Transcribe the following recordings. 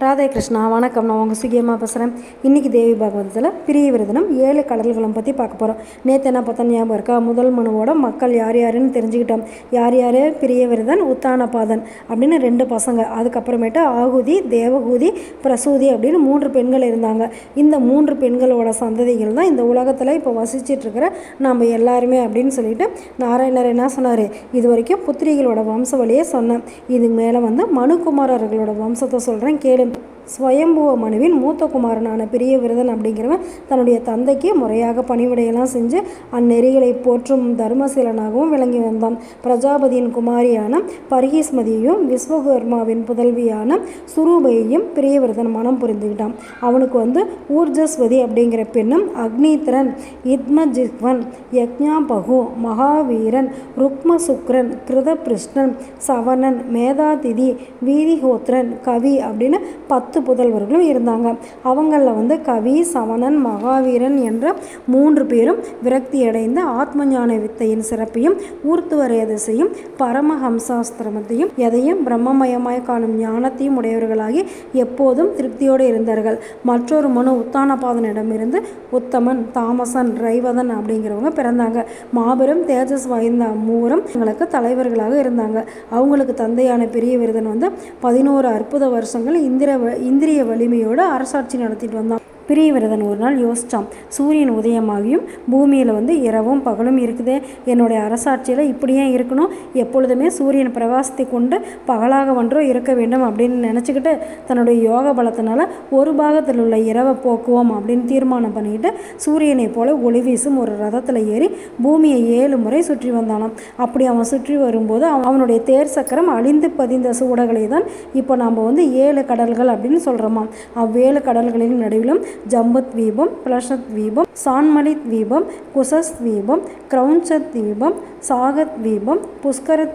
ராதே கிருஷ்ணா வணக்கம். நான் உங்கள் சுகியமாக பேசுகிறேன் இன்றைக்கி தேவி பாகவதத்தில் பிரிய விரதனம் ஏழு கடல்களும் பற்றி பார்க்க போகிறோம் நேற்று என்ன பார்த்தா ஞாபகம் இருக்கா? முதல் மனுவோட மக்கள் யார் யாருன்னு தெரிஞ்சுக்கிட்டோம். யார் யார்? பிரிய விரதன் உத்தானபாதன் அப்படின்னு ரெண்டு பசங்க. அதுக்கப்புறமேட்டு ஆகுதி தேவகூதி பிரசூதி அப்படின்னு மூன்று பெண்கள் இருந்தாங்க. இந்த மூன்று பெண்களோட சந்ததிகள் தான் இந்த உலகத்தில் இப்போ வசிச்சிட்ருக்கிற நம்ம எல்லாருமே அப்படின்னு சொல்லிட்டு நாராயணர் என்ன சொன்னார்? இது வரைக்கும் புத்திரிகளோட வம்ச வழியே சொன்னேன். இதுக்கு மேலே வந்து மனுகுமாரர்களோட வம்சத்தை சொல்கிறேன் கேளு Амінь. ஸ்வயம்புவ மனுவின் மூத்த குமாரனான பெரிய விரதன் அப்படிங்கிறவன் தன்னுடைய தந்தைக்கு முறையாக பணிவிடையெல்லாம் செஞ்சு அந்நெறிகளை போற்றும் தர்மசீலனாகவும் விளங்கி வந்தான். பிரஜாபதியின் குமாரியான பரிகீஸ்மதியையும் விஸ்வகர்மாவின் புதல்வியான சுரூபையையும் பிரியவிரதன் மனம் புரிந்துக்கிட்டான் அவனுக்கு வந்து ஊர்ஜஸ்வதி அப்படிங்கிற பெண்ணும் அக்னித்ரன் இத்மஜிக்வன் யக்ஞாபகு மகாவீரன் ருக்மசுக்ரன் கிருதபிருஷ்ணன் சவணன் மேதாதிதி வீதிஹோத்ரன் கவி அப்படின்னு பத்து புதல்வர்களும் இருந்தாங்க. அவங்களில் வந்து கவி சவணன் மகாவீரன் என்ற மூன்று பேரும் விரக்தி அடைந்த ஆத்மஞான வித்தையின் சிறப்பையும் ஊர்த்துவரேதசையும் பரமஹம்சாஸ்திரமத்தையும் எதையும் பிரம்மமயமாய் காணும் ஞானத்தையும் உடையவர்களாகி எப்போதும் திருப்தியோடு இருந்தார்கள். மற்றொரு மனு உத்தானபாதனிடமிருந்து உத்தமன் தாமசன் ரைவதன் அப்படிங்கிறவங்க பிறந்தாங்க. மாபெரும் தேஜஸ் வாய்ந்த மூவரும் எங்களுக்கு தலைவர்களாக இருந்தாங்க. அவங்களுக்கு தந்தையான பெரிய விருதன் வந்து பதினோரு அற்புத வருஷங்கள் இந்திர இந்திரிய வலிமையோடு அரசாட்சி நடத்திட்டு வந்தான் பிரியவிரதன் ஒரு நாள் யோசித்தான் சூரியன் உதயமாகியும் பூமியில் வந்து இரவும் பகலும் இருக்குது. என்னுடைய அரசாட்சியில் இப்படியே இருக்கணும். எப்பொழுதுமே சூரியன் பிரகாசத்தை கொண்டு பகலாக ஒன்றோ இருக்க வேண்டும் அப்படின்னு நினச்சிக்கிட்டு தன்னுடைய யோக பலத்தினால ஒரு பாகத்தில் உள்ள இரவை போக்குவோம் அப்படின்னு தீர்மானம் பண்ணிக்கிட்டு சூரியனை போல ஒளி வீசும் ஒரு ரதத்தில் ஏறி பூமியை ஏழு முறை சுற்றி வந்தானாம். அப்படி அவன் சுற்றி வரும்போது அவன் அவனுடைய தேர் சக்கரம் அழிந்து பதிந்த சூடகளை தான் இப்போ நாம் வந்து ஏழு கடல்கள் அப்படின்னு சொல்கிறோமா அவ்வேழு கடல்களின் நடுவிலும் ஜம்புத் பிளஷத்வீபம் சான்மலித்வீபம் தீபம் சான்மலி தீபம் புஷ்கரத்வீபம் தீபம் கிரௌஞ்சத் தீபம் சாகத் தீபம் புஷ்கரத்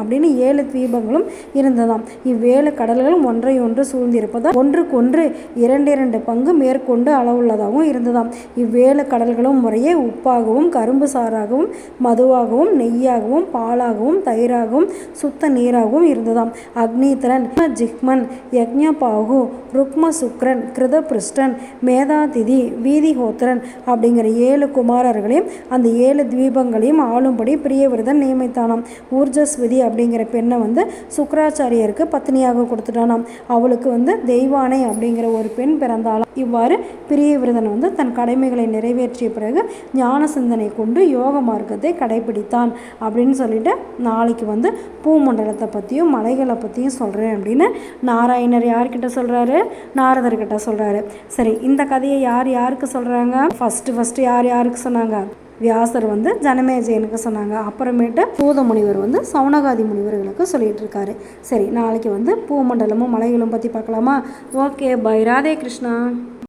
அப்படின்னு ஏழு தீபங்களும் இருந்ததாம். இவ்வேழு கடல்களும் ஒன்றை ஒன்று சூழ்ந்திருப்பதால் ஒன்றுக்கொன்று இரண்டு இரண்டு பங்கு மேற்கொண்டு அளவுள்ளதாகவும் இருந்ததாம். இவ்வேழு கடல்களும் முறையே உப்பாகவும் கரும்பு சாறாகவும் மதுவாகவும் நெய்யாகவும் பாலாகவும் தயிராகவும் சுத்த நீராகவும் இருந்ததாம். அக்னிதரன் ஜிக்மன் யக்ஞபாகு ருக்ம சுக்ரன் கிருதபிருஷ்டன் மேதாதிதி வீதிஹோத்திரன் அப்படிங்கிற ஏழு குமாரர்களையும் அந்த ஏழு தீபங்களையும் ஆளும்படி பிரியவிரதன் நியமித்தானாம். ஊர்ஜஸ்வதி அப்படிங்கிற பெண்ணை வந்து சுக்கராச்சாரியருக்கு பத்னியாக கொடுத்துட்டானாம். அவளுக்கு வந்து தெய்வானை அப்படிங்கிற ஒரு பெண் பிறந்தாலாம் இவ்வாறு பிரியவிரதன் வந்து தன் கடமைகளை நிறைவேற்றிய பிறகு ஞான சிந்தனை கொண்டு யோக மார்க்கத்தை கடைபிடித்தான் அப்படின்னு சொல்லிட்டு நாளைக்கு வந்து பூமண்டலத்தை பற்றியும் மலைகளை பற்றியும் சொல்கிறேன் அப்படின்னு நாராயணர் யார்கிட்ட சொல்கிறாரு நாரதர்கிட்ட சொல்கிறாரு சரி இந்த கதையை யார் யாருக்கு சொல்கிறாங்க ஃபஸ்ட்டு ஃபஸ்ட்டு யார் யாருக்கு சொன்னாங்க? வியாசர் வந்து ஜனமேஜயனுக்கு சொன்னாங்க. அப்புறமேட்டு பூத முனிவர் வந்து சவுனகாதி முனிவர்களுக்கு சொல்லிட்டு இருக்காரு. சரி நாளைக்கு வந்து பூமண்டலமும் மலைகளும் பற்றி பார்க்கலாமா? Okay bye Radhe Krishna.